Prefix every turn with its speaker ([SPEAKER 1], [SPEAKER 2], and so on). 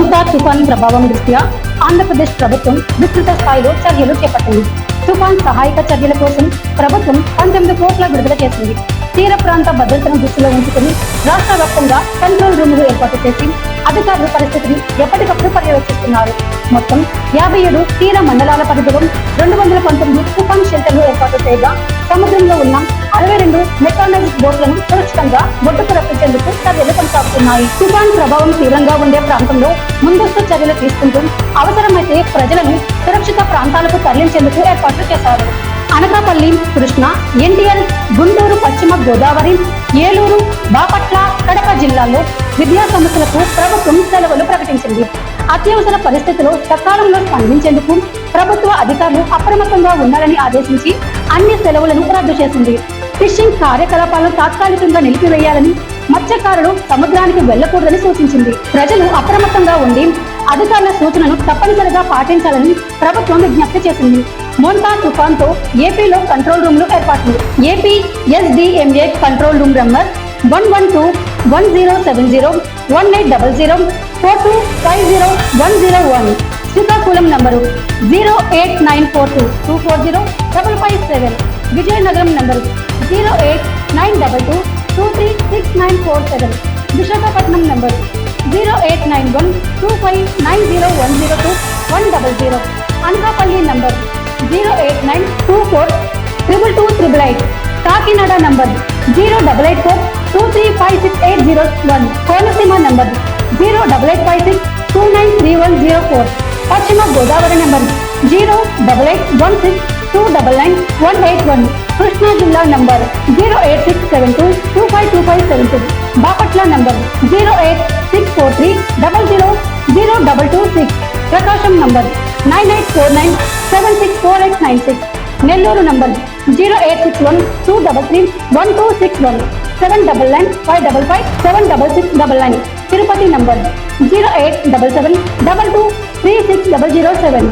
[SPEAKER 1] మోంతా తుఫాన్ ప్రభావం దృష్ట్యా ఆంధ్రప్రదేశ్ ప్రభుత్వం విస్తృత స్థాయిలో చర్యలు చేపట్టింది. తుఫాన్ సహాయక చర్యల కోసం ప్రభుత్వం పంతొమ్మిది కోట్ల విడుదల చేసింది. తీర ప్రాంత భద్రతను దృష్టిలో ఉంచుకుని రాష్ట్ర వ్యాప్తంగా కంట్రోల్ రూములు ఏర్పాటు చేసి అధికారులు పరిస్థితిని ఎప్పటికప్పుడు పర్యవేక్షిస్తున్నారు. మొత్తం యాభై ఏడు తీర మండలాల పరిధిలో రెండు వందల పంతొమ్మిది తుఫాన్ షెల్టర్లు ఏర్పాటు చేయగా సముద్రంలో ఉన్న అరవై రెండు మెకానైజ్డ్ బోట్లను సురక్షితంగా బొట్టుకు రప్పించేందుకు చర్యలు కొనసాగుతున్నాయి. తుఫాన్ ప్రభావం తీవ్రంగా ఉండే ప్రాంతంలో ముందస్తు చర్యలు తీసుకుంటూ అవసరమైతే ప్రజలను సురక్షిత ప్రాంతాలకు తరలించేందుకు ఏర్పాట్లు చేశారు. అనకాపల్లి కృష్ణ ఎన్టీఆర్ గుంటూరు పశ్చిమ గోదావరి ఏలూరు బాపట్ల కడప జిల్లాల్లో విద్యా సంస్థలకు ప్రభుత్వం సెలవులు ప్రకటించింది. అత్యవసర పరిస్థితుల్లో సకాలంలో స్పందించేందుకు ప్రభుత్వ అధికారులు అప్రమత్తంగా ఉండాలని ఆదేశించి అన్ని సెలవులను రద్దు చేసింది. ఫిషింగ్ కార్యకలాపాలను తాత్కాలికంగా నిలిపివేయాలని మత్స్యకారులు సముద్రానికి వెళ్ళకూడదని సూచించింది. ప్రజలు అప్రమత్తంగా ఉండి అధికారుల సూచనను తప్పనిసరిగా పాటించాలని ప్రభుత్వం విజ్ఞప్తి చేసింది. మోంతా తుఫాన్తో ఏపీలో కంట్రోల్ రూమ్లు ఏర్పాట్లు. AP SDMA control room number one one two one zero seven zero one eight double zero four two five zero one zero one. Srikakulam number zero eight nine four two two four zero double five seven. Vizianagaram number zero eight nine double two two three six nine four seven Visakhapatnam number zero eight nine one two five nine zero one zero two one double zero Anakapalli number zero eight nine two four triple two triple eight Kakinada number zero double eight four two three five six eight zero one Konaseema number zero double eight five six two nine three one zero four Paschima Godavari number zero double eight one six two double nine one eight one Krishna జిల్లా number zero eight six seven two two five two five seven two Bapatla number zero eight six four three double zero zero double two six Prakasam number nine eight four nine seven six four eight nine six Nellore number zero eight six one two double three one two six one seven double nine five double five seven double six double nine Tirupati number zero eight double seven double two three six double zero seven